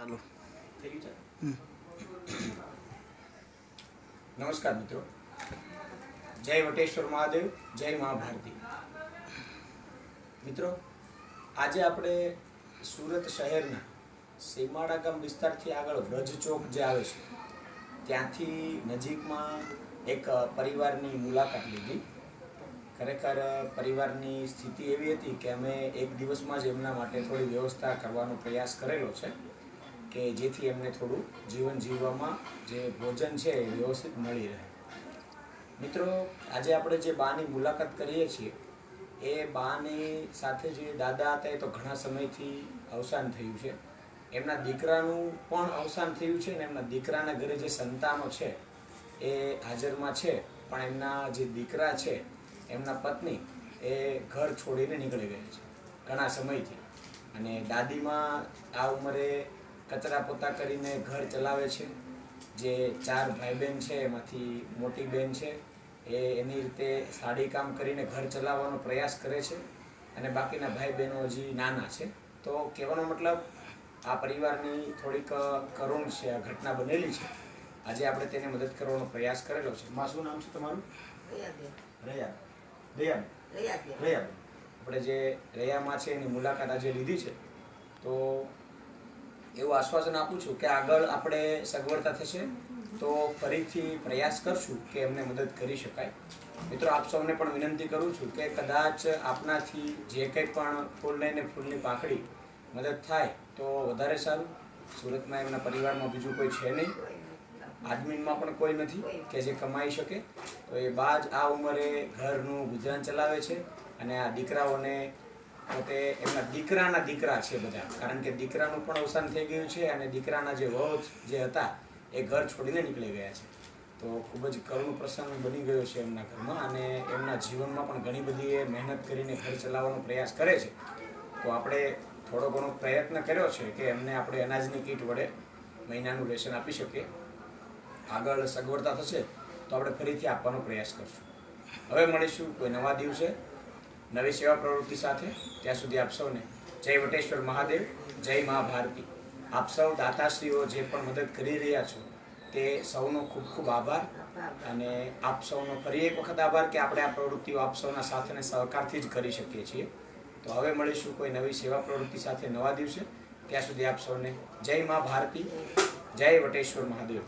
ચાલો. થઈ ગયું છે? નમસ્કાર મિત્રો. જય વટેશ્વર મહાદેવ જય મહાભારતી. મિત્રો આજે આપણે સુરત શહેરના સીમાડા ગામ વિસ્તારથી આગળ વ્રજ ચોક જે આવે છે ત્યાંથી નજીકમાં એક પરિવારની મુલાકાત લીધી. ખરેખર પરિવારની સ્થિતિ એવી હતી કે અમે એક દિવસમાં જ એમના માટે થોડી વ્યવસ્થા કરવાનો પ્રયાસ કરેલો છે. કે જેથી એમને થોડું જીવન જીવવામાં જે ભોજન છે એ વ્યવસ્થિત મળી રહે. મિત્રો, આજે આપણે જે બાની મુલાકાત કરીએ છીએ, એ બાની સાથે જે દાદા હતા એ તો ઘણા સમયથી અવસાન થયું છે. એમના દીકરાનું પણ અવસાન થયું છે ને એમના દીકરાના ઘરે જે સંતાનો છે એ હાજરમાં છે, પણ એમના જે દીકરા છે, એમના પત્ની એ ઘર છોડીને નીકળી ગયા છે ઘણા સમયથી. અને દાદીમાં આ ઉંમરે કચરા પોતા કરીને ઘર ચલાવે છે. જે ચાર ભાઈ બહેન છે એમાંથી મોટી બહેન છે એ એની રીતે સાડી કામ કરીને ઘર ચલાવવાનો પ્રયાસ કરે છે અને બાકીના ભાઈ બહેનો હજી નાના છે. તો કહેવાનો મતલબ આ પરિવારની થોડીક કરુણ છે આ ઘટના બનેલી છે. આજે આપણે તેને મદદ કરવાનો પ્રયાસ કરેલો છે. માં શું નામ છે તમારું? રયા. રયા. રયા. આપણે જે રયામાં છે એની મુલાકાત આજે લીધી છે. તો એવું આશ્વાસન આપું છું કે આગળ આપણે સગવડતા થશે તો ફરીથી પ્રયાસ કરશું કે એમને મદદ કરી શકાય. મિત્રો, આપ સૌને પણ વિનંતી કરું છું કે કદાચ આપનાથી જે કંઈ પણ ફૂલ લઈને ફૂલની પાંખડી મદદ થાય તો વધારે સારું. સુરતમાં એમના પરિવારમાં બીજું કોઈ છે નહીં. આદમીનમાં પણ કોઈ નથી કે જે કમાઈ શકે. તો એ બા જ આ ઉંમરે ઘરનું ગુજરાન ચલાવે છે અને આ દીકરાઓને પોતે એમના દીકરાના દીકરા છે બધા. કારણ કે દીકરાનું પણ અવસાન થઈ ગયું છે અને દીકરાના જે વહુ જે હતા એ ઘર છોડીને નીકળી ગયા છે. તો ખૂબ જ કરુણ પ્રસંગ બની ગયો છે એમના ઘરમાં અને એમના જીવનમાં પણ ઘણી બધી એ મહેનત કરીને ઘર ચલાવવાનો પ્રયાસ કરે છે. તો આપણે થોડો ઘણો પ્રયત્ન કર્યો છે કે એમને આપણે અનાજની કીટ વડે મહિનાનું રેશન આપી શકીએ. આગળ સગવડતા થશે તો આપણે ફરીથી આપવાનો પ્રયાસ કરશું. હવે મળીશું કોઈ નવા દિવસે. નવી સેવા પ્રવૃત્તિ સાથે ત્યાં સુધી આપ સૌને જય વટેશ્વર મહાદેવ, જય મા ભારતી. આપ સૌ દાતાશ્રીઓ જે પણ મદદ કરી રહ્યા છો, તે સૌનો ખૂબ ખૂબ આભાર. અને આપ સૌનો ફરી એક વખત આભાર કે આપણે આ પ્રવૃત્તિઓ આપ સૌના સાથ અને સહકારથી જ કરી શકીએ છીએ. તો હવે મળીશું કોઈ નવી સેવા પ્રવૃત્તિ સાથે નવા દિવસે. ત્યાં સુધી આપ સૌને જય મા ભારતી, જય વટેશ્વર મહાદેવ.